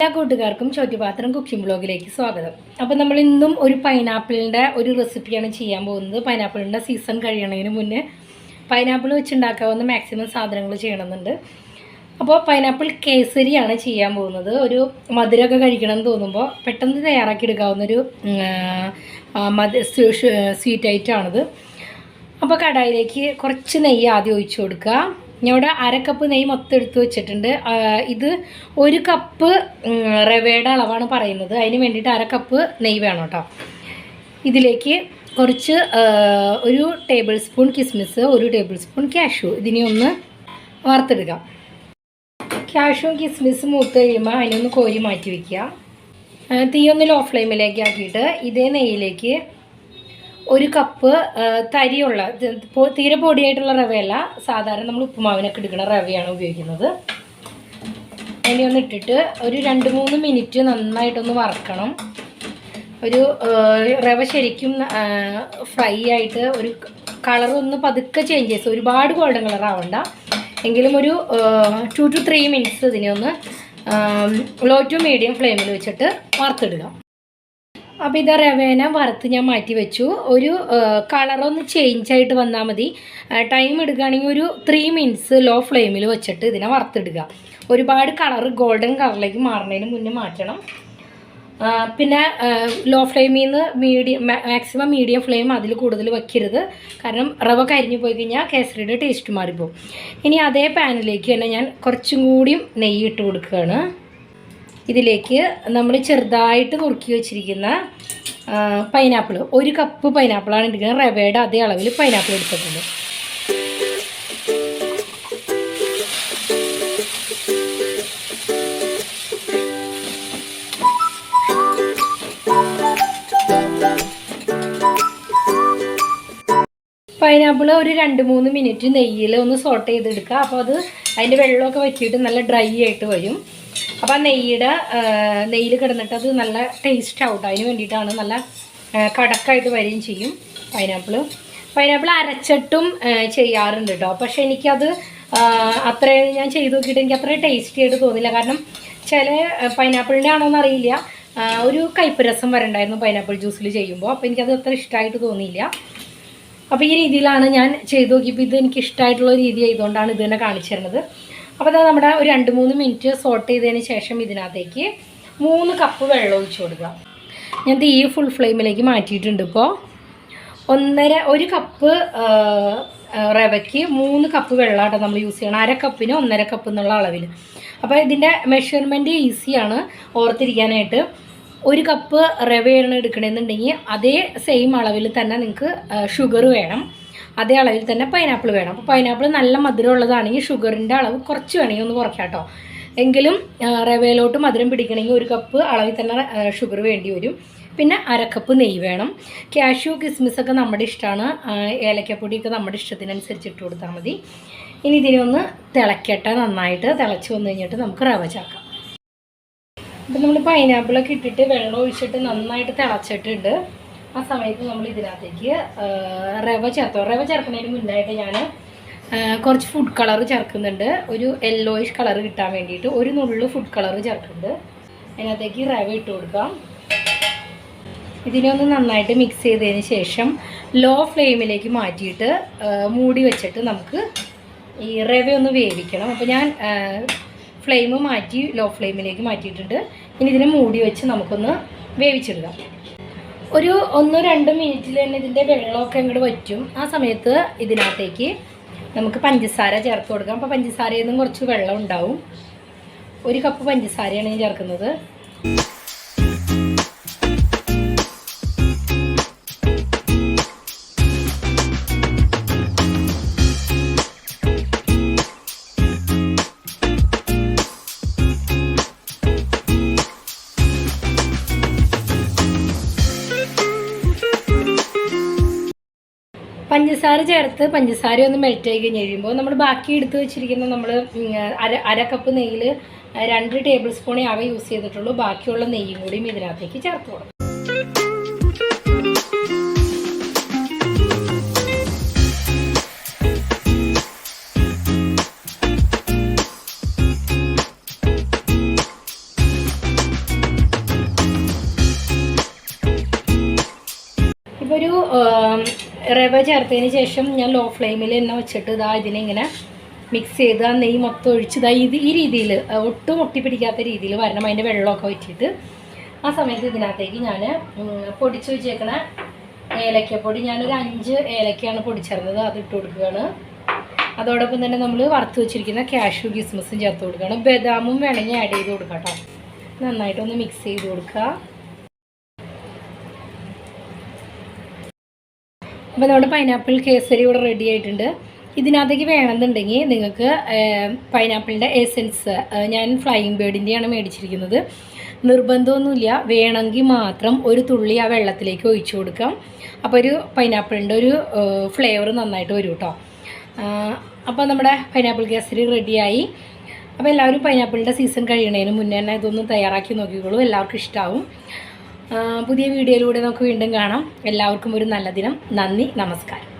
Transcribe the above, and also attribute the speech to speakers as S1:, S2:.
S1: എല്ലാ കൂട്ടുകാർക്കും ചോറ്റുപാത്രം കുക്കിംഗ് ബ്ലോഗിലേക്ക് സ്വാഗതം. അപ്പോൾ നമ്മൾ ഇന്നും ഒരു പൈനാപ്പിളിന്റെ ഒരു റെസിപ്പിയാണ് ചെയ്യാൻ പോകുന്നത്. പൈനാപ്പിളിന്റെ സീസൺ കഴിയണതിന് മുന്നേ പൈനാപ്പിൾ വെച്ചുണ്ടാക്കാവുന്ന മാക്സിമം സാധനങ്ങൾ ചെയ്യണമെന്നുണ്ട്. അപ്പോൾ പൈനാപ്പിൾ കേസരിയാണ് ചെയ്യാൻ പോകുന്നത്. ഒരു മധുരമൊക്കെ കഴിക്കണം എന്ന് തോന്നുമ്പോൾ പെട്ടെന്ന് തയ്യാറാക്കി എടുക്കാവുന്നൊരു മധു സ്വീറ്റ് ഐറ്റമാണിത് അപ്പോൾ കടായിലേക്ക് കുറച്ച് നെയ്യ് ആദ്യം ഒഴിച്ചു കൊടുക്കുക. ഞാൻ ഇവിടെ അര കപ്പ് നെയ്യ് മൊത്തം എടുത്ത് വെച്ചിട്ടുണ്ട്. ഇത് ഒരു കപ്പ് റവയുടെ അളവാണ് പറയുന്നത്. അതിന് വേണ്ടിയിട്ട് അര കപ്പ് നെയ്യ് വേണം കേട്ടോ. ഇതിലേക്ക് കുറച്ച് ഒരു ടേബിൾ സ്പൂൺ കിസ്മിസ് ഒരു ടേബിൾ സ്പൂൺ ക്യാഷു ഇതിനെ ഒന്ന് വറുത്തെടുക്കാം. ക്യാഷും കിസ്മിസ് മൂത്ത് കഴിയുമ്പോൾ അതിനൊന്ന് കോരി മാറ്റി വയ്ക്കുക തീയൊന്ന് ലോ ഫ്ലെയിമിലേക്ക് ആക്കിയിട്ട് ഇതേ നെയ്യിലേക്ക് ഒരു കപ്പ് തരിയുള്ള തീരെ പൊടിയായിട്ടുള്ള റവയല്ല. സാധാരണ നമ്മൾ ഉപ്പുമാവിനൊക്കെ എടുക്കുന്ന റവയാണ് ഉപയോഗിക്കുന്നത്. അതിനെ ഒന്ന് ഇട്ടിട്ട് ഒരു രണ്ട് മൂന്ന് മിനിറ്റ് നന്നായിട്ടൊന്ന് വറക്കണം. ഒരു റവ ശരിക്കും ഫ്രൈ ആയിട്ട് ഒരു കളർ ഒന്ന് പതുക്കെ ചേഞ്ച് ചെയ്ത് ഒരുപാട് ഗോൾഡൻ കളർ ആവണ്ട. എങ്കിലും ഒരു ടു ടു ത്രീ മിനിറ്റ്സ് ഇതിനെ ഒന്ന് ലോ ടു മീഡിയം ഫ്ലെയിമിൽ വെച്ചിട്ട് വറുത്തിടുക. അപ്പോൾ ഇത് റവേന വറുത്ത് ഞാൻ മാറ്റി വെച്ചു. ഒരു കളറൊന്ന് ചേഞ്ച് ആയിട്ട് വന്നാൽ മതി. ടൈം എടുക്കുകയാണെങ്കിൽ ഒരു ത്രീ മിനിറ്റ്സ് ലോ ഫ്ലെയിമിൽ വെച്ചിട്ട് ഇതിനെ വറുത്തിടുക. ഒരുപാട് കളർ ഗോൾഡൻ കളറിലേക്ക് മാറുന്നതിന് മുന്നേ മാറ്റണം. പിന്നെ ലോ ഫ്ലെയിമിൽ നിന്ന് മീഡിയം മാക്സിമം മീഡിയം ഫ്ലെയിം അതിൽ കൂടുതൽ വയ്ക്കരുത് കാരണം റവ കരിഞ്ഞു പോയി കഴിഞ്ഞാൽ കേസരിയുടെ ടേസ്റ്റ് മാറിപ്പോവും. ഇനി അതേ പാനിലേക്ക് തന്നെ ഞാൻ കുറച്ചും കൂടിയും നെയ്യ് ഇട്ട് കൊടുക്കുകയാണ്. ഇതിലേക്ക് നമ്മൾ ചെറുതായിട്ട് നുറുക്കി വെച്ചിരിക്കുന്ന പൈനാപ്പിൾ ഒരു കപ്പ് പൈനാപ്പിളാണ് എടുക്കുന്നത്. റവയുടെ അതേ അളവിൽ പൈനാപ്പിൾ എടുത്തിട്ടുണ്ട്. പൈനാപ്പിൾ ഒരു രണ്ട് മൂന്ന് മിനിറ്റ് നെയ്യിൽ ഒന്ന് സോട്ട് ചെയ്തെടുക്കുക. അപ്പോൾ അത് അതിന്റെ വെള്ളമൊക്കെ വറ്റിയിട്ട് നല്ല ഡ്രൈ ആയിട്ട് വരും. അപ്പോൾ ആ നെയ്യുടെ നെയ്യിൽ കിടന്നിട്ട് അത് നല്ല ടേസ്റ്റ് ആവട്ടെ അതിന് വേണ്ടിയിട്ടാണ് നല്ല കടക്കായിട്ട് വരികയും ചെയ്യും പൈനാപ്പിൾ പൈനാപ്പിൾ അരച്ചിട്ടും ചെയ്യാറുണ്ട് കേട്ടോ പക്ഷെ എനിക്കത് അത്ര ഞാൻ ചെയ്ത് നോക്കിയിട്ട് എനിക്ക് അത്ര ടേസ്റ്റി ആയിട്ട് തോന്നില്ല. കാരണം ചില പൈനാപ്പിളിന്റെ ആണോന്ന് അറിയില്ല. ഒരു കയ്പ്പ് രസം വരണ്ടായിരുന്നു പൈനാപ്പിൾ ജ്യൂസിൽ ചെയ്യുമ്പോൾ അപ്പോൾ എനിക്കത് അത്ര ഇഷ്ടമായിട്ട് തോന്നിയില്ല. അപ്പോൾ ഈ രീതിയിലാണ് ഞാൻ ചെയ്തു നോക്കിയപ്പോൾ ഇത് എനിക്ക് ഇഷ്ടമായിട്ടുള്ള രീതി ആയതുകൊണ്ടാണ് ഇത് തന്നെ കാണിച്ചു തരുന്നത്. അപ്പോൾ അതാ നമ്മുടെ ഒരു രണ്ട് മൂന്ന് മിനിറ്റ് സോട്ട് ചെയ്തതിന് ശേഷം ഇതിനകത്തേക്ക് മൂന്ന് കപ്പ് വെള്ളം ഒഴിച്ചു കൊടുക്കുക. ഞാൻ തീ ഫുൾ ഫ്ലെയിമിലേക്ക് മാറ്റിയിട്ടുണ്ട് ഇപ്പോൾ ഒന്നര ഒരു കപ്പ് റവയ്ക്ക് മൂന്ന് കപ്പ് വെള്ളമാണ് നമ്മൾ യൂസ് ചെയ്യണം. അര കപ്പിന് ഒന്നര കപ്പ് എന്നുള്ള അളവിൽ അപ്പോൾ ഇതിന്റെ മെഷർമെന്റ് ഈസിയാണ് ഓർത്തിരിക്കാനായിട്ട്. ഒരു കപ്പ് റവയാണ് എടുക്കണമെന്നുണ്ടെങ്കിൽ അതേ സെയിം അളവിൽ തന്നെ നിങ്ങൾക്ക് ഷുഗർ വേണം. അതേ അളവിൽ തന്നെ പൈനാപ്പിൾ വേണം. അപ്പോൾ പൈനാപ്പിൾ നല്ല മധുരം ഉള്ളതാണെങ്കിൽ ഷുഗറിന്റെ അളവ് കുറച്ച് വേണമെങ്കിൽ ഒന്ന് കുറയ്ക്കാം കേട്ടോ. എങ്കിലും റവയിലോട്ട് മധുരം പിടിക്കണമെങ്കിൽ ഒരു കപ്പ് അളവിൽ തന്നെ ഷുഗർ വേണ്ടി വരും. പിന്നെ അരക്കപ്പ് നെയ്യ് വേണം. കാഷ്യൂ കിസ്മിസ് ഒക്കെ നമ്മുടെ ഇഷ്ടമാണ്. ഏലക്കപ്പൊടിയൊക്കെ നമ്മുടെ ഇഷ്ടത്തിനനുസരിച്ച് ഇട്ട് കൊടുത്താൽ മതി. ഇനി ഇതിനെ ഒന്ന് തിളക്കട്ടെ നന്നായിട്ട്. തിളച്ച് വന്നു കഴിഞ്ഞിട്ട് നമുക്ക് റവ ചാക്കാം അപ്പം നമ്മൾ പൈനാപ്പിളൊക്കെ ഇട്ടിട്ട് വെള്ളം ഒഴിച്ചിട്ട് നന്നായിട്ട് തിളച്ചിട്ടുണ്ട്. ആ സമയത്ത് നമ്മൾ ഇതിനകത്തേക്ക് റവ ചേർത്തോ? റവ ചേർക്കുന്നതിന് മുന്നായിട്ട് ഞാൻ കുറച്ച് ഫുഡ് കളർ ചേർക്കുന്നുണ്ട്. ഒരു യെല്ലോയിഷ് കളർ കിട്ടാൻ വേണ്ടിയിട്ട് ഒരു നുള്ളു ഫുഡ് കളർ ചേർക്കുന്നുണ്ട്. അതിനകത്തേക്ക് റവ ഇട്ട് കൊടുക്കാം. ഇതിനൊന്ന് നന്നായിട്ട് മിക്സ് ചെയ്തതിന് ശേഷം ലോ ഫ്ലെയിമിലേക്ക് മാറ്റിയിട്ട് മൂടി വെച്ചിട്ട് നമുക്ക് ഈ റവ ഒന്ന് വേവിക്കണം. അപ്പോൾ ഞാൻ ഫ്ലെയിം മാറ്റി ലോ ഫ്ലെയിമിലേക്ക് മാറ്റിയിട്ടുണ്ട്. ഇനി ഇതിനെ മൂടി വെച്ച് നമുക്കൊന്ന് വേവിച്ചെടുക്കാം. ഒരു ഒന്നോ രണ്ടോ മിനിറ്റിൽ തന്നെ ഇതിന്റെ വെള്ളമൊക്കെ അങ്ങോട്ട് വറ്റും. ആ സമയത്ത് ഇതിനകത്തേക്ക് നമുക്ക് പഞ്ചസാര ചേർത്ത് കൊടുക്കാം. അപ്പോൾ പഞ്ചസാരയിൽ നിന്നും കുറച്ച് വെള്ളം ഉണ്ടാവും. ഒരു കപ്പ് പഞ്ചസാരയാണ് ഞാൻ ചേർക്കുന്നത്. പഞ്ചസാര ചേർത്ത് പഞ്ചസാര ഒന്ന് മെൽറ്റ് ആയി കഴിഞ്ഞ് കഴിയുമ്പോൾ നമ്മൾ ബാക്കി എടുത്ത് വെച്ചിരിക്കുന്ന നമ്മൾ അര അര കപ്പ് നെയ്യിൽ രണ്ട് ടേബിൾ സ്പൂണേ അവ യൂസ് ചെയ്തിട്ടുള്ളൂ. ബാക്കിയുള്ള നെയ്യും കൂടിയും ഇതിനകത്തേക്ക് ചേർത്ത് കൊടുക്കും. ഒരു റവ ചേർത്തതിന് ശേഷം ഞാൻ ലോ ഫ്ലെയിമിൽ തന്നെ വെച്ചിട്ട് ഇതാ ഇതിനെ ഇങ്ങനെ മിക്സ് ചെയ്ത് ആ നെയ്യ് മൊത്തം ഒഴിച്ച് ഇതാ ഇത് ഈ രീതിയിൽ ഒട്ടും പിടിക്കാത്ത രീതിയിൽ വരണം അതിന്റെ വെള്ളമൊക്കെ വെച്ചിട്ട് ആ സമയത്ത് ഇതിനകത്തേക്ക് ഞാൻ പൊടിച്ച് വെച്ചേക്കണ ഏലക്കപ്പൊടി ഞാനൊരു അഞ്ച് ഏലക്കയാണ് പൊടിച്ചേർന്നത് അത് ഇട്ട് കൊടുക്കുകയാണ്. അതോടൊപ്പം തന്നെ നമ്മൾ വറുത്ത് വെച്ചിരിക്കുന്ന കാഷ്യൂ കിസ്മസും ചേർത്ത് കൊടുക്കുകയാണ്. ബദാമും വേണമെങ്കിൽ ആഡ് ചെയ്ത് കൊടുക്കാം കേട്ടോ നന്നായിട്ടൊന്ന് മിക്സ് ചെയ്ത് കൊടുക്കുക. അപ്പോൾ നമ്മുടെ പൈനാപ്പിൾ കേസരി ഇവിടെ റെഡി ആയിട്ടുണ്ട്. ഇതിനകത്തേക്ക് വേണമെന്നുണ്ടെങ്കിൽ നിങ്ങൾക്ക് പൈനാപ്പിളിന്റെ എസെൻസ് ഞാൻ ഫ്ലൈയിങ് ബേർഡിന്റെയാണ് മേടിച്ചിരിക്കുന്നത്. നിർബന്ധമൊന്നുമില്ല. വേണമെങ്കിൽ മാത്രം ഒരു തുള്ളി ആ വെള്ളത്തിലേക്ക് ഒഴിച്ചു കൊടുക്കാം. അപ്പോൾ ഒരു പൈനാപ്പിളിന്റെ ഒരു ഫ്ലേവർ നന്നായിട്ട് വരും കേട്ടോ അപ്പോൾ നമ്മുടെ പൈനാപ്പിൾ കേസരി റെഡിയായി അപ്പോൾ എല്ലാവരും പൈനാപ്പിളിന്റെ സീസൺ കഴിയണതിന് മുന്നേ തന്നെ ഇതൊന്ന് തയ്യാറാക്കി നോക്കിക്കോളൂ. എല്ലാവർക്കും ഇഷ്ടമാവും പുതിയ വീഡിയോയിലൂടെ നമുക്ക് വീണ്ടും കാണാം. എല്ലാവർക്കും ഒരു നല്ല ദിനം. നന്ദി നമസ്കാരം.